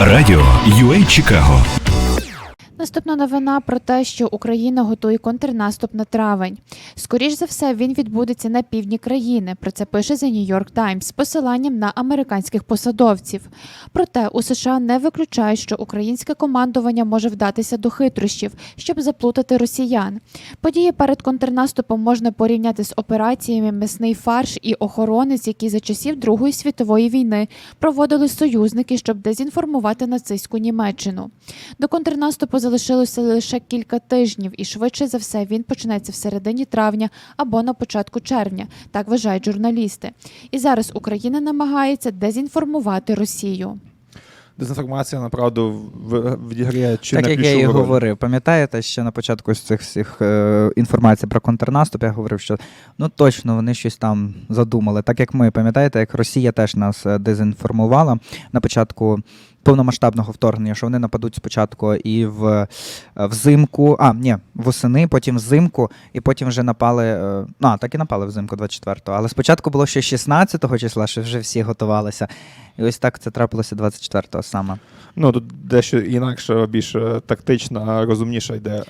Радіо UA Чикаго Наступна новина про те, що Україна готує контрнаступ на травень. Скоріш за все, він відбудеться на півдні країни. Про це пише The New York Times з посиланням на американських посадовців. Проте у США не виключають, що українське командування може вдатися до хитрощів, щоб заплутати росіян. Події перед контрнаступом можна порівняти з операціями М'ясний фарш і охоронець, які за часів Другої світової війни проводили союзники, щоб дезінформувати нацистську Німеччину. До контрнаступу залишилося лише кілька тижнів, і швидше за все він почнеться в середині травня або на початку червня. Так вважають журналісти. І зараз Україна намагається дезінформувати Росію. Дезінформація, направду, в- відіграє чи так не як я і говорив, пам'ятаєте, ще на початку з цих всіх е, інформацій про контрнаступ я говорив, що ну точно вони щось там задумали. Так як ми пам'ятаєте, як Росія теж нас е, дезінформувала на початку повномасштабного вторгнення, що вони нападуть спочатку і в е, взимку, а ні, восени, потім взимку, і потім вже напали. е, а, так і напали взимку 24-го. Але спочатку було ще 16-го числа, що вже всі готувалися. І ось так це трапилося 24-го саме. Ну тут дещо інакше, більш е, тактична, розумніша йде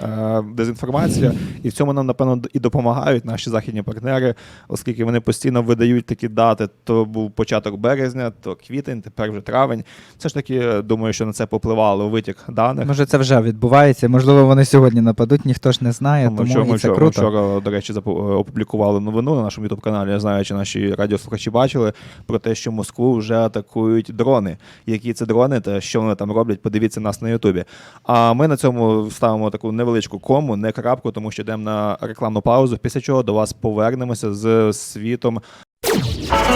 дезінформація, і в цьому нам напевно і допомагають наші західні партнери, оскільки вони постійно видають такі дати. То був початок березня, то квітень, тепер вже травень. Все ж таки, думаю, що на це попливало витік даних. Може, це вже відбувається. Можливо, вони сьогодні нападуть, ніхто ж не знає, Ми тому вчора, і ми це вчора, ми круто. вчора, до речі, е, опублікували новину на нашому youtube каналі. Я знаю, чи наші радіослухачі бачили про те, що Москву вже атакують дрони. Які це дрони та що вони там роблять, подивіться нас на Ютубі. А ми на цьому ставимо таку невеличку кому, не крапку, тому що йдемо на рекламну паузу. Після чого до вас повернемося з світом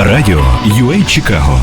Радіо UA Чикаго